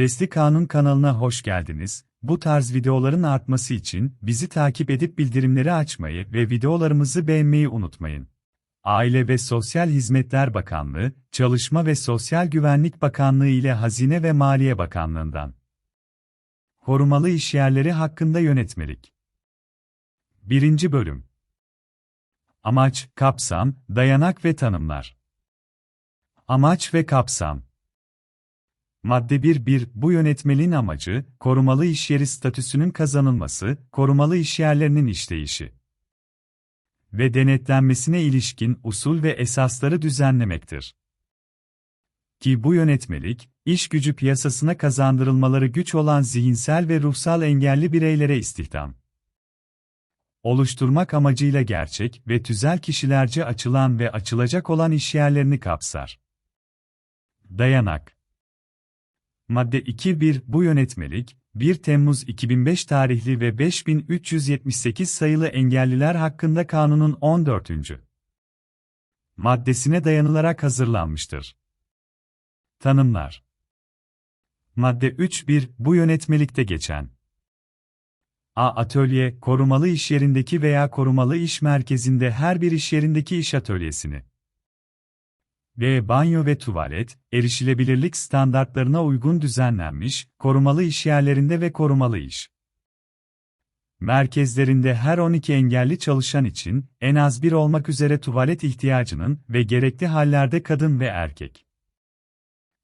Sesli Kanun kanalına hoş geldiniz. Bu tarz videoların artması için bizi takip edip bildirimleri açmayı ve videolarımızı beğenmeyi unutmayın. Aile ve Sosyal Hizmetler Bakanlığı, Çalışma ve Sosyal Güvenlik Bakanlığı ile Hazine ve Maliye Bakanlığı'ndan. Korumalı işyerleri hakkında yönetmelik. 1. Bölüm Amaç, kapsam, dayanak ve tanımlar. Amaç ve kapsam Madde 1.1 Bu yönetmeliğin amacı, korumalı işyeri statüsünün kazanılması, korumalı işyerlerinin işleyişi ve denetlenmesine ilişkin usul ve esasları düzenlemektir. Ki bu yönetmelik, iş gücü piyasasına kazandırılmaları güç olan zihinsel ve ruhsal engelli bireylere istihdam oluşturmak amacıyla gerçek ve tüzel kişilerce açılan ve açılacak olan işyerlerini kapsar. Dayanak Madde 2.1 Bu yönetmelik, 1 Temmuz 2005 tarihli ve 5378 sayılı engelliler hakkında kanunun 14. maddesine dayanılarak hazırlanmıştır. Tanımlar Madde 3.1 Bu yönetmelikte geçen A. Atölye, korumalı iş yerindeki veya korumalı iş merkezinde her bir iş yerindeki iş atölyesini B. Banyo ve tuvalet, erişilebilirlik standartlarına uygun düzenlenmiş, korumalı iş yerlerinde ve korumalı iş merkezlerinde her 12 engelli çalışan için, en az bir olmak üzere tuvalet ihtiyacının ve gerekli hallerde kadın ve erkek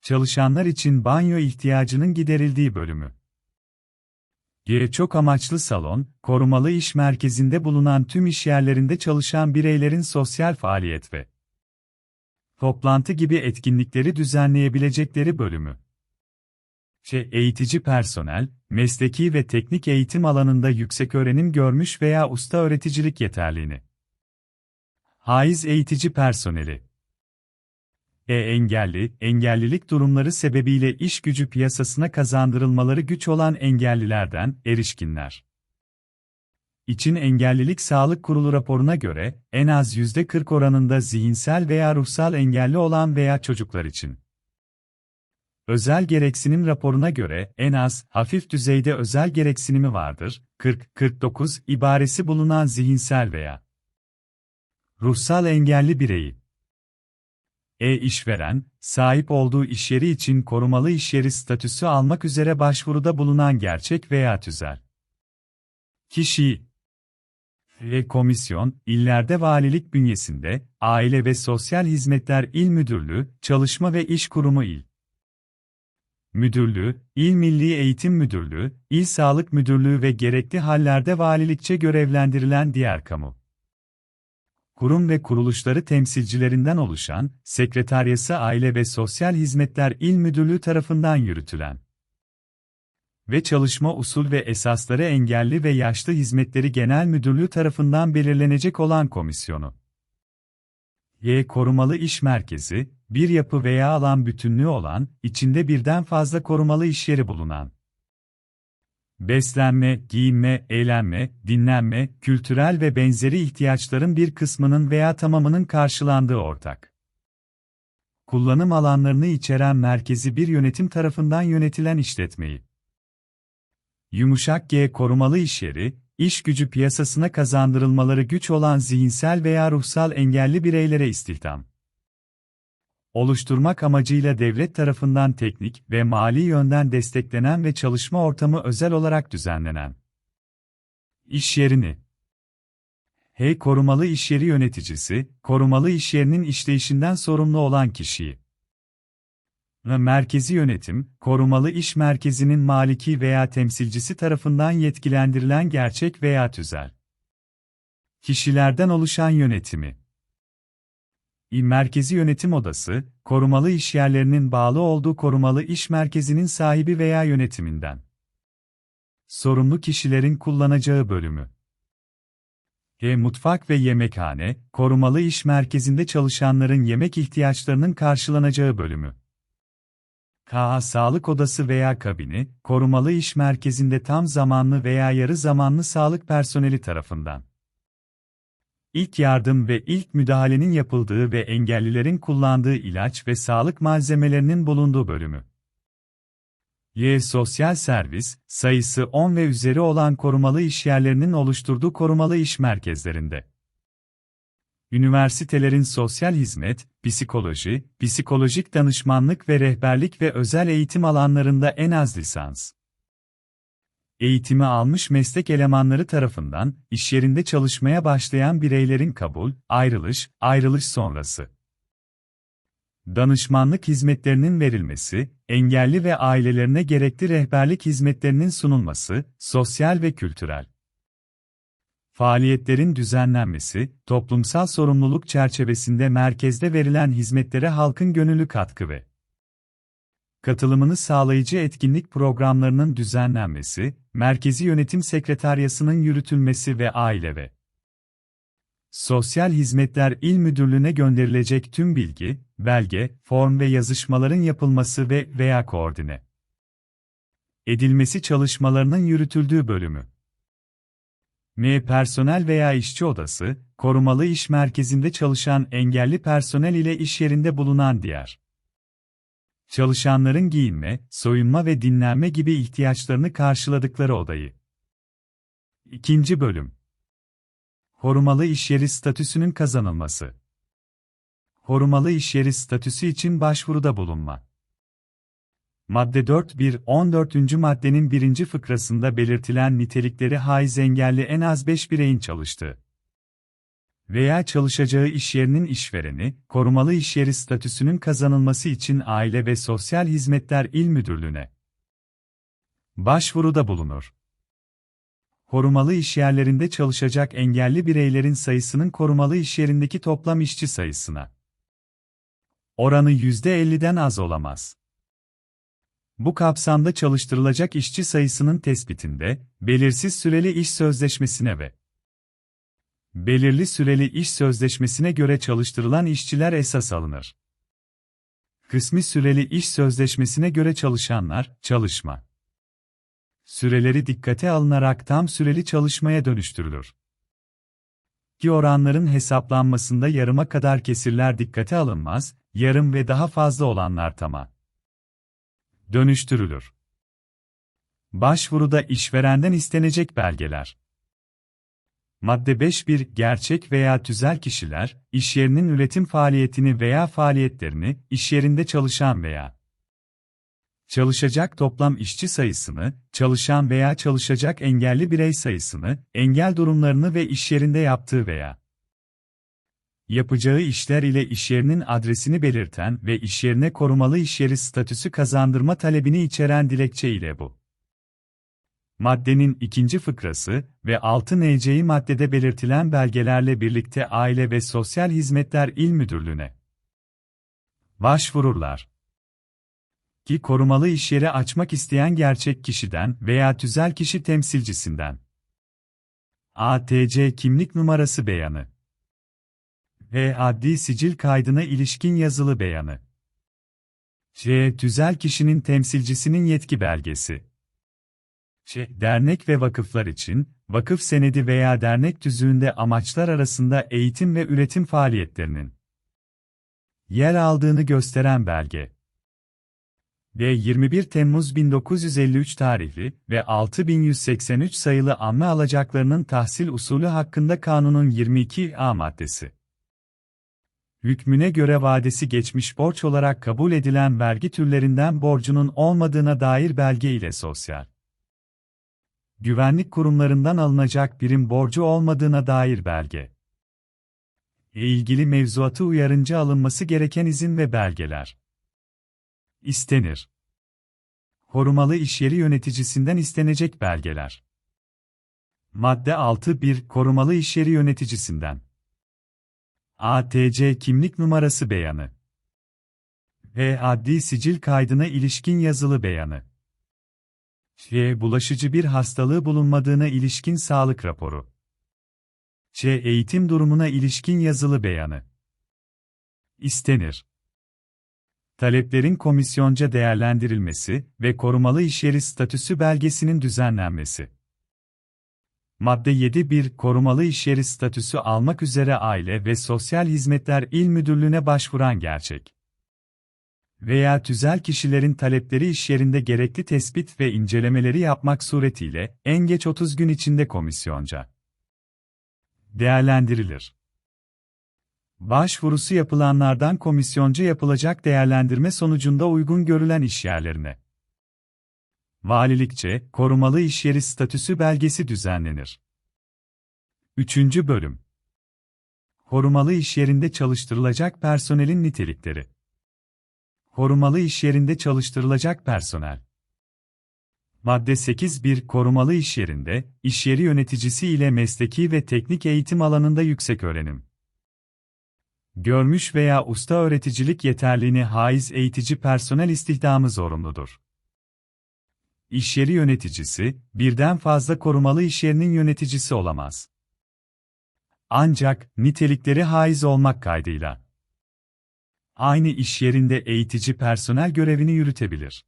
çalışanlar için banyo ihtiyacının giderildiği bölümü. G. Çok amaçlı salon, korumalı iş merkezinde bulunan tüm iş yerlerinde çalışan bireylerin sosyal faaliyet ve toplantı gibi etkinlikleri düzenleyebilecekleri bölümü. Ç. Eğitici personel, mesleki ve teknik eğitim alanında yüksek öğrenim görmüş veya usta öğreticilik yeterliğini. Haiz eğitici personeli. E. Engelli, engellilik durumları sebebiyle iş gücü piyasasına kazandırılmaları güç olan engellilerden, erişkinler için Engellilik Sağlık Kurulu raporuna göre, en az %40 oranında zihinsel veya ruhsal engelli olan veya çocuklar için. Özel gereksinim raporuna göre, en az, hafif düzeyde özel gereksinimi vardır, 40-49 ibaresi bulunan zihinsel veya ruhsal engelli bireyi. E işveren, sahip olduğu işyeri için korumalı işyeri statüsü almak üzere başvuruda bulunan gerçek veya tüzel. Kişi, ve komisyon, illerde valilik bünyesinde, Aile ve Sosyal Hizmetler İl Müdürlüğü, Çalışma ve İş Kurumu İl Müdürlüğü, İl Milli Eğitim Müdürlüğü, İl Sağlık Müdürlüğü ve gerekli hallerde valilikçe görevlendirilen diğer kamu. Kurum ve kuruluşları temsilcilerinden oluşan, Sekreteryası Aile ve Sosyal Hizmetler İl Müdürlüğü tarafından yürütülen ve Çalışma Usul ve Esasları Engelli ve Yaşlı Hizmetleri Genel Müdürlüğü tarafından belirlenecek olan komisyonu. Y. Korumalı İş Merkezi, bir yapı veya alan bütünlüğü olan, içinde birden fazla korumalı iş yeri bulunan. Beslenme, giyinme, eğlenme, dinlenme, kültürel ve benzeri ihtiyaçların bir kısmının veya tamamının karşılandığı ortak. Kullanım alanlarını içeren merkezi bir yönetim tarafından yönetilen işletmeyi. Yumuşak G korumalı işyeri, iş gücü piyasasına kazandırılmaları güç olan zihinsel veya ruhsal engelli bireylere istihdam. Oluşturmak amacıyla devlet tarafından teknik ve mali yönden desteklenen ve çalışma ortamı özel olarak düzenlenen. İş yerini. H. Korumalı işyeri yöneticisi, korumalı işyerinin işleyişinden sorumlu olan kişiyi Merkezi yönetim, korumalı iş merkezinin maliki veya temsilcisi tarafından yetkilendirilen gerçek veya tüzel kişilerden oluşan yönetimi. İ Merkezi Yönetim Odası, korumalı iş yerlerinin bağlı olduğu korumalı iş merkezinin sahibi veya yönetiminden. Sorumlu kişilerin kullanacağı bölümü. G. Mutfak ve yemekhane, korumalı iş merkezinde çalışanların yemek ihtiyaçlarının karşılanacağı bölümü. KA Sağlık Odası veya kabini, korumalı iş merkezinde tam zamanlı veya yarı zamanlı sağlık personeli tarafından. İlk yardım ve ilk müdahalenin yapıldığı ve engellilerin kullandığı ilaç ve sağlık malzemelerinin bulunduğu bölümü. Y. Sosyal servis, sayısı 10 ve üzeri olan korumalı iş yerlerinin oluşturduğu korumalı iş merkezlerinde. Üniversitelerin sosyal hizmet, psikoloji, psikolojik danışmanlık ve rehberlik ve özel eğitim alanlarında en az lisans eğitimi almış meslek elemanları tarafından iş yerinde çalışmaya başlayan bireylerin kabul, ayrılış, ayrılış sonrası danışmanlık hizmetlerinin verilmesi, engelli ve ailelerine gerekli rehberlik hizmetlerinin sunulması, sosyal ve kültürel faaliyetlerin düzenlenmesi, toplumsal sorumluluk çerçevesinde merkezde verilen hizmetlere halkın gönüllü katkı ve katılımını sağlayıcı etkinlik programlarının düzenlenmesi, Merkezi Yönetim Sekreteryası'nın yürütülmesi ve aile ve Sosyal Hizmetler İl Müdürlüğü'ne gönderilecek tüm bilgi, belge, form ve yazışmaların yapılması ve veya koordine edilmesi çalışmalarının yürütüldüğü bölümü. M. Personel veya işçi odası, korumalı iş merkezinde çalışan engelli personel ile iş yerinde bulunan diğer çalışanların giyinme, soyunma ve dinlenme gibi ihtiyaçlarını karşıladıkları odayı. İkinci bölüm Korumalı işyeri statüsünün kazanılması Korumalı işyeri statüsü için başvuruda bulunma. Madde 4.1, 14. maddenin birinci fıkrasında belirtilen nitelikleri haiz engelli en az 5 bireyin çalıştığı veya çalışacağı işyerinin işvereni, korumalı işyeri statüsünün kazanılması için Aile ve Sosyal Hizmetler İl Müdürlüğü'ne başvuruda bulunur. Korumalı işyerlerinde çalışacak engelli bireylerin sayısının korumalı işyerindeki toplam işçi sayısına oranı %50'den az olamaz. Bu kapsamda çalıştırılacak işçi sayısının tespitinde, belirsiz süreli iş sözleşmesine ve belirli süreli iş sözleşmesine göre çalıştırılan işçiler esas alınır. Kısmi süreli iş sözleşmesine göre çalışanlar, çalışma süreleri dikkate alınarak tam süreli çalışmaya dönüştürülür. Ki oranların hesaplanmasında yarıma kadar kesirler dikkate alınmaz, yarım ve daha fazla olanlar tama dönüştürülür. Başvuruda işverenden istenecek belgeler Madde 5.1 Gerçek veya tüzel kişiler, iş yerinin üretim faaliyetini veya faaliyetlerini, iş yerinde çalışan veya çalışacak toplam işçi sayısını, çalışan veya çalışacak engelli birey sayısını, engel durumlarını ve iş yerinde yaptığı veya yapacağı işler ile işyerinin adresini belirten ve işyerine korumalı işyeri statüsü kazandırma talebini içeren dilekçe ile bu maddenin ikinci fıkrası ve 6 NC'yi maddede belirtilen belgelerle birlikte Aile ve Sosyal Hizmetler İl Müdürlüğü'ne başvururlar. Ki korumalı iş yeri açmak isteyen gerçek kişiden veya tüzel kişi temsilcisinden. ATC kimlik numarası beyanı ve adli sicil kaydına ilişkin yazılı beyanı. C. Tüzel kişinin temsilcisinin yetki belgesi. Ç. Dernek ve vakıflar için, vakıf senedi veya dernek tüzüğünde amaçlar arasında eğitim ve üretim faaliyetlerinin yer aldığını gösteren belge. D. 21 Temmuz 1953 tarihli ve 6183 sayılı amme alacaklarının tahsil usulü hakkında kanunun 22 A maddesi. Hükmüne göre vadesi geçmiş borç olarak kabul edilen vergi türlerinden borcunun olmadığına dair belge ile sosyal güvenlik kurumlarından alınacak birim borcu olmadığına dair belge. E ilgili mevzuatı uyarınca alınması gereken izin ve belgeler. İstenir. Korumalı işyeri yöneticisinden istenecek belgeler. Madde 6.1 Korumalı işyeri yöneticisinden. ATC kimlik numarası beyanı. Ve adli sicil kaydına ilişkin yazılı beyanı. Ç. Bulaşıcı bir hastalığı bulunmadığına ilişkin sağlık raporu. Ç. Eğitim durumuna ilişkin yazılı beyanı. İstenir. Taleplerin komisyonca değerlendirilmesi ve korumalı işyeri statüsü belgesinin düzenlenmesi. Madde 7.1 Korumalı işyeri statüsü almak üzere Aile ve Sosyal Hizmetler İl Müdürlüğü'ne başvuran gerçek veya tüzel kişilerin talepleri iş yerinde gerekli tespit ve incelemeleri yapmak suretiyle en geç 30 gün içinde komisyonca değerlendirilir. Başvurusu yapılanlardan komisyonca yapılacak değerlendirme sonucunda uygun görülen işyerlerine valilikçe korumalı işyeri statüsü belgesi düzenlenir. 3. bölüm Korumalı işyerinde çalıştırılacak personelin nitelikleri Korumalı işyerinde çalıştırılacak personel. Madde 8.1 Korumalı işyerinde, işyeri yöneticisi ile mesleki ve teknik eğitim alanında yüksek öğrenim. Görmüş veya usta öğreticilik yeterliğini haiz eğitici personel istihdamı zorunludur. İşyeri yöneticisi, birden fazla korumalı işyerinin yöneticisi olamaz. Ancak, nitelikleri haiz olmak kaydıyla aynı iş yerinde eğitici personel görevini yürütebilir.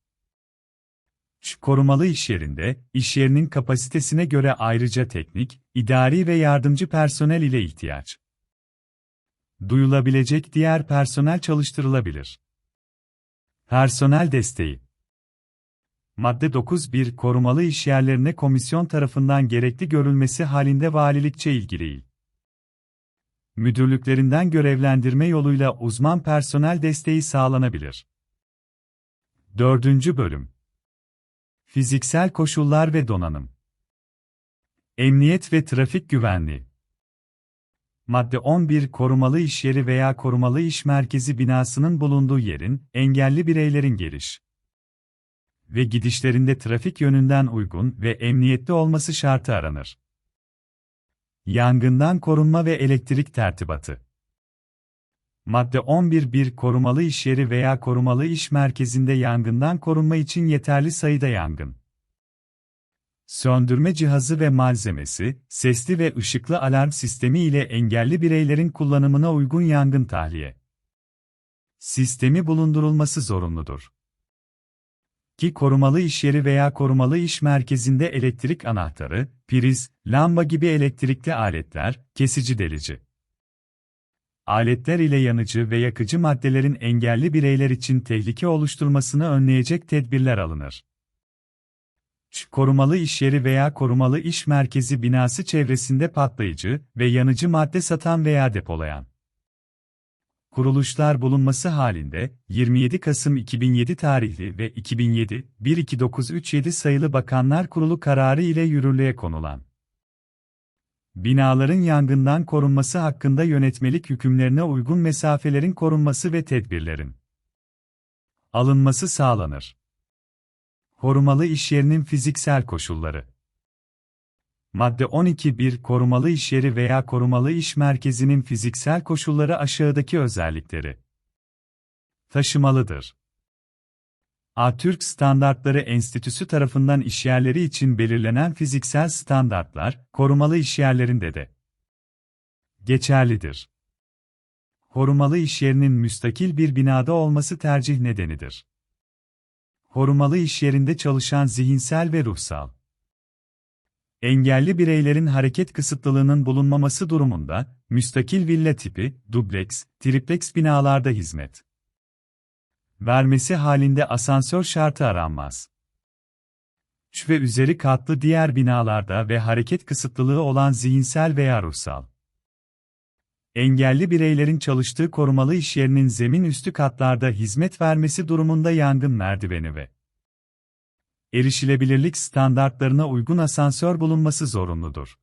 Korumalı iş yerinde, iş yerinin kapasitesine göre ayrıca teknik, idari ve yardımcı personel ile ihtiyaç duyulabilecek diğer personel çalıştırılabilir. Personel desteği Madde 9.1 Korumalı iş yerlerine komisyon tarafından gerekli görülmesi halinde valilikçe ilgili müdürlüklerinden görevlendirme yoluyla uzman personel desteği sağlanabilir. 4. Bölüm Fiziksel koşullar ve donanım Emniyet ve trafik güvenliği Madde 11 Korumalı iş yeri veya korumalı iş merkezi binasının bulunduğu yerin, engelli bireylerin geliş ve gidişlerinde trafik yönünden uygun ve emniyetli olması şartı aranır. Yangından korunma ve elektrik tertibatı. Madde 11.1 Korumalı iş yeri veya korumalı iş merkezinde yangından korunma için yeterli sayıda yangın. Söndürme cihazı ve malzemesi, sesli ve ışıklı alarm sistemi ile engelli bireylerin kullanımına uygun yangın tahliye sistemi bulundurulması zorunludur ki korumalı iş yeri veya korumalı iş merkezinde elektrik anahtarı, priz, lamba gibi elektrikli aletler, kesici delici aletler ile yanıcı ve yakıcı maddelerin engelli bireyler için tehlike oluşturmasını önleyecek tedbirler alınır. Korumalı iş yeri veya korumalı iş merkezi binası çevresinde patlayıcı ve yanıcı madde satan veya depolayan kuruluşlar bulunması halinde 27 Kasım 2007 tarihli ve 2007 12937 sayılı Bakanlar Kurulu kararı ile yürürlüğe konulan binaların yangından korunması hakkında yönetmelik hükümlerine uygun mesafelerin korunması ve tedbirlerin alınması sağlanır. Korumalı iş yerinin fiziksel koşulları Madde 12.1 Korumalı iş yeri veya korumalı iş merkezinin fiziksel koşulları aşağıdaki özellikleri taşımalıdır. A. Türk Standartları Enstitüsü tarafından işyerleri için belirlenen fiziksel standartlar, korumalı işyerlerinde de geçerlidir. Korumalı işyerinin müstakil bir binada olması tercih nedenidir. Korumalı işyerinde çalışan zihinsel ve ruhsal Engelli bireylerin hareket kısıtlılığının bulunmaması durumunda, müstakil villa tipi, dubleks, triplex binalarda hizmet vermesi halinde asansör şartı aranmaz. Üç ve üzeri katlı diğer binalarda ve hareket kısıtlılığı olan zihinsel veya ruhsal. Engelli bireylerin çalıştığı korumalı iş yerinin zemin üstü katlarda hizmet vermesi durumunda yangın merdiveni ve erişilebilirlik standartlarına uygun asansör bulunması zorunludur.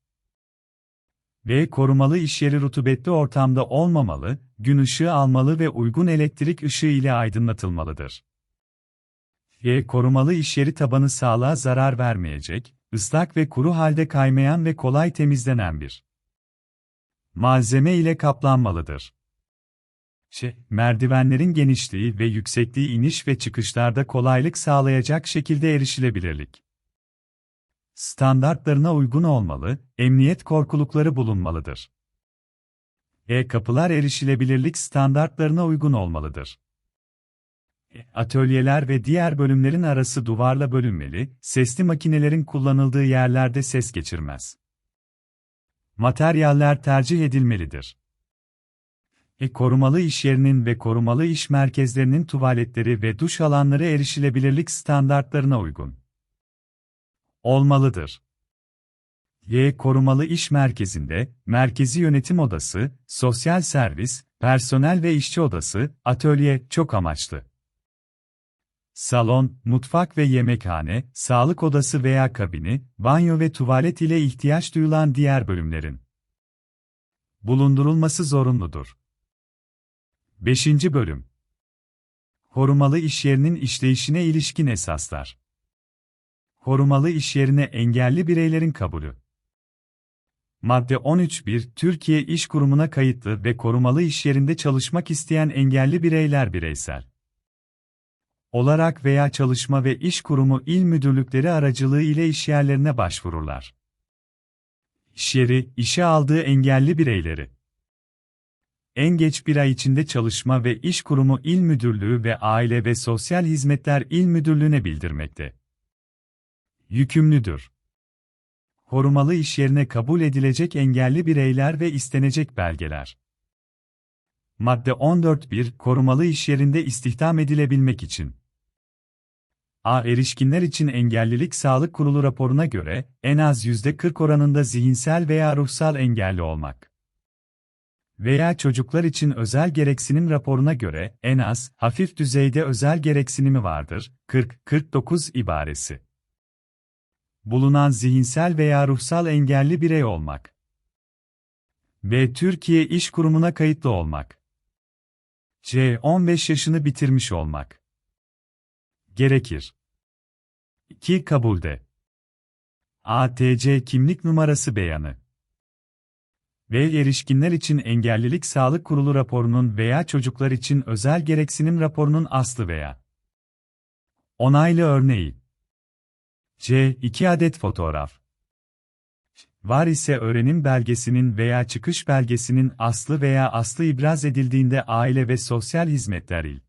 V. Korumalı iş yeri rutubetli ortamda olmamalı, gün ışığı almalı ve uygun elektrik ışığı ile aydınlatılmalıdır. G. Korumalı iş yeri tabanı sağlığa zarar vermeyecek, ıslak ve kuru halde kaymayan ve kolay temizlenen bir malzeme ile kaplanmalıdır. Ş. Merdivenlerin genişliği ve yüksekliği iniş ve çıkışlarda kolaylık sağlayacak şekilde erişilebilirlik. Standartlarına uygun olmalı, emniyet korkulukları bulunmalıdır. E. Kapılar erişilebilirlik standartlarına uygun olmalıdır. E, atölyeler ve diğer bölümlerin arası duvarla bölünmeli, sesli makinelerin kullanıldığı yerlerde ses geçirmez. Materyaller tercih edilmelidir. E korumalı iş yerinin ve korumalı iş merkezlerinin tuvaletleri ve duş alanları erişilebilirlik standartlarına uygun olmalıdır. Y korumalı iş merkezinde, merkezi yönetim odası, sosyal servis, personel ve işçi odası, atölye, çok amaçlı. Salon, mutfak ve yemekhane, sağlık odası veya kabini, banyo ve tuvalet ile ihtiyaç duyulan diğer bölümlerin bulundurulması zorunludur. 5. Bölüm Korumalı iş yerinin işleyişine ilişkin esaslar. Korumalı iş yerine engelli bireylerin kabulü. Madde 13.1 Türkiye İş Kurumu'na kayıtlı ve korumalı iş yerinde çalışmak isteyen engelli bireyler bireysel olarak veya Çalışma ve İş Kurumu il müdürlükleri aracılığı ile işyerlerine başvururlar. İş yeri, işe aldığı engelli bireyleri en geç bir ay içinde Çalışma ve İş Kurumu İl Müdürlüğü ve Aile ve Sosyal Hizmetler İl Müdürlüğü'ne bildirmekte. Yükümlüdür. Korumalı iş yerine kabul edilecek engelli bireyler ve istenecek belgeler. Madde 14.1 Korumalı iş yerinde istihdam edilebilmek için A. Erişkinler için Engellilik Sağlık Kurulu raporuna göre, en az %40 oranında zihinsel veya ruhsal engelli olmak. Veya çocuklar için özel gereksinim raporuna göre, en az, hafif düzeyde özel gereksinimi vardır, 40-49 ibaresi. Bulunan zihinsel veya ruhsal engelli birey olmak. B. Türkiye İş Kurumu'na kayıtlı olmak. C. 15 yaşını bitirmiş olmak. Gerekir. 2. Kabulde. ATC kimlik numarası beyanı. Ve erişkinler için Engellilik Sağlık Kurulu raporunun veya çocuklar için özel gereksinim raporunun aslı veya onaylı örneği. C. 2 adet fotoğraf. Var ise öğrenim belgesinin veya çıkış belgesinin aslı veya aslı ibraz edildiğinde Aile ve Sosyal Hizmetler İl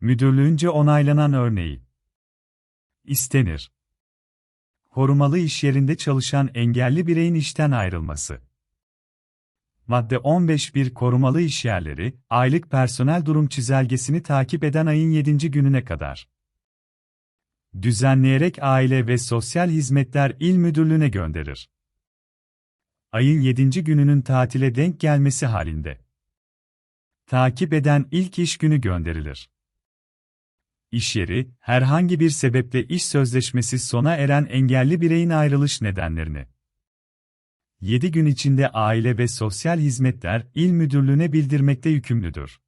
Müdürlüğünce onaylanan örneği istenir. Korumalı iş yerinde çalışan engelli bireyin işten ayrılması. Madde 15.1 Korumalı iş yerleri, aylık personel durum çizelgesini takip eden ayın 7. gününe kadar düzenleyerek Aile ve Sosyal Hizmetler İl Müdürlüğü'ne gönderir. Ayın 7. gününün tatile denk gelmesi halinde takip eden ilk iş günü gönderilir. İş yeri, herhangi bir sebeple iş sözleşmesi sona eren engelli bireyin ayrılış nedenlerini 7 gün içinde Aile ve Sosyal Hizmetler İl Müdürlüğü'ne bildirmekte yükümlüdür.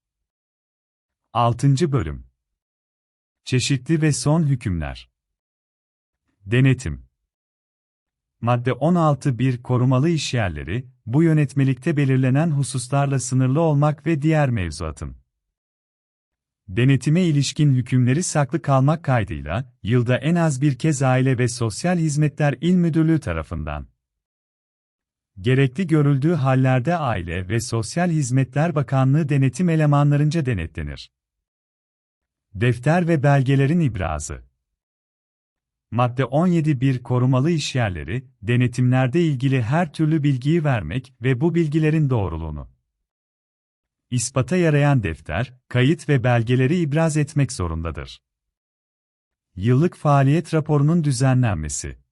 6. Bölüm Çeşitli ve son hükümler Denetim Madde 16.1 Korumalı işyerleri, bu yönetmelikte belirlenen hususlarla sınırlı olmak ve diğer mevzuatın denetime ilişkin hükümleri saklı kalmak kaydıyla, yılda en az bir kez Aile ve Sosyal Hizmetler İl Müdürlüğü tarafından gerekli görüldüğü hallerde Aile ve Sosyal Hizmetler Bakanlığı denetim elemanlarınca denetlenir. Defter ve belgelerin ibrazı Madde 17.1 Korumalı işyerleri, denetimlerde ilgili her türlü bilgiyi vermek ve bu bilgilerin doğruluğunu ispata yarayan defter, kayıt ve belgeleri ibraz etmek zorundadır. Yıllık faaliyet raporunun düzenlenmesi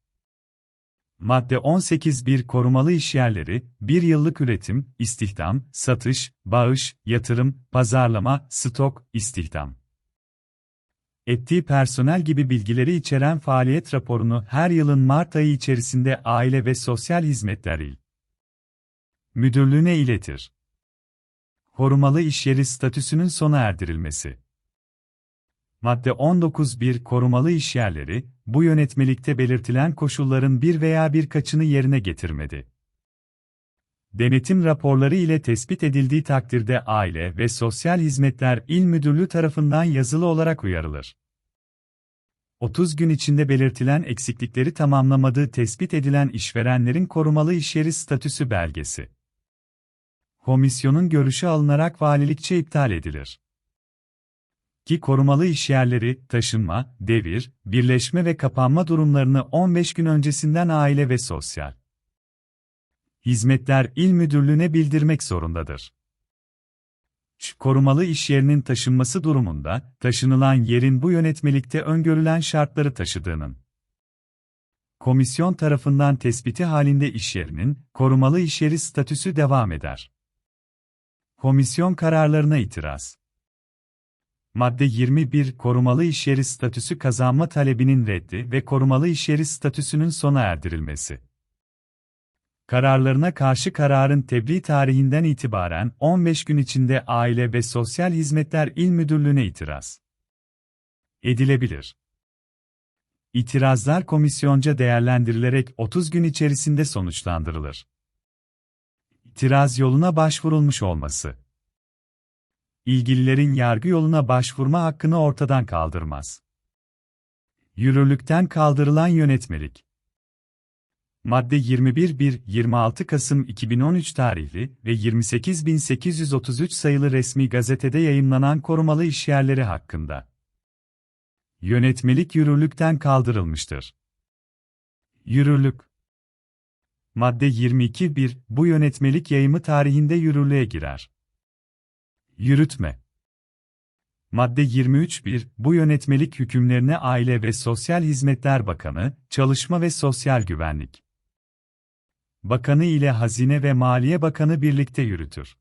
Madde 18.1 Korumalı işyerleri, bir yıllık üretim, istihdam, satış, bağış, yatırım, pazarlama, stok, istihdam ettiği personel gibi bilgileri içeren faaliyet raporunu her yılın Mart ayı içerisinde Aile ve Sosyal Hizmetler İl Müdürlüğüne iletir. Korumalı işyeri statüsünün sona erdirilmesi. Madde 19.1 Korumalı işyerleri, bu yönetmelikte belirtilen koşulların bir veya birkaçını yerine getirmedi. Denetim raporları ile tespit edildiği takdirde Aile ve Sosyal Hizmetler İl Müdürlüğü tarafından yazılı olarak uyarılır. 30 gün içinde belirtilen eksiklikleri tamamlamadığı tespit edilen işverenlerin korumalı işyeri statüsü belgesi. Komisyonun görüşü alınarak valilikçe iptal edilir. Ki korumalı işyerleri, taşınma, devir, birleşme ve kapanma durumlarını 15 gün öncesinden Aile ve Sosyal Hizmetler İl Müdürlüğü'ne bildirmek zorundadır. Korumalı iş yerinin taşınması durumunda, taşınılan yerin bu yönetmelikte öngörülen şartları taşıdığının komisyon tarafından tespiti halinde iş yerinin, korumalı iş yeri statüsü devam eder. Komisyon kararlarına itiraz Madde 21 Korumalı iş yeri statüsü kazanma talebinin reddi ve korumalı iş yeri statüsünün sona erdirilmesi. Kararlarına karşı kararın tebliğ tarihinden itibaren 15 gün içinde Aile ve Sosyal Hizmetler İl Müdürlüğü'ne itiraz edilebilir. İtirazlar komisyonca değerlendirilerek 30 gün içerisinde sonuçlandırılır. İtiraz yoluna başvurulmuş olması ilgililerin yargı yoluna başvurma hakkını ortadan kaldırmaz. Yürürlükten kaldırılan yönetmelik Madde 21.1, 26 Kasım 2013 tarihli ve 28833 sayılı resmi gazetede yayımlanan korumalı işyerleri hakkında. Yönetmelik yürürlükten kaldırılmıştır. Yürürlük Madde 22.1, bu yönetmelik yayımı tarihinde yürürlüğe girer. Yürütme Madde 23.1 Bu yönetmelik hükümlerine Aile ve Sosyal Hizmetler Bakanı, Çalışma ve Sosyal Güvenlik Bakanı ile Hazine ve Maliye Bakanı birlikte yürütür.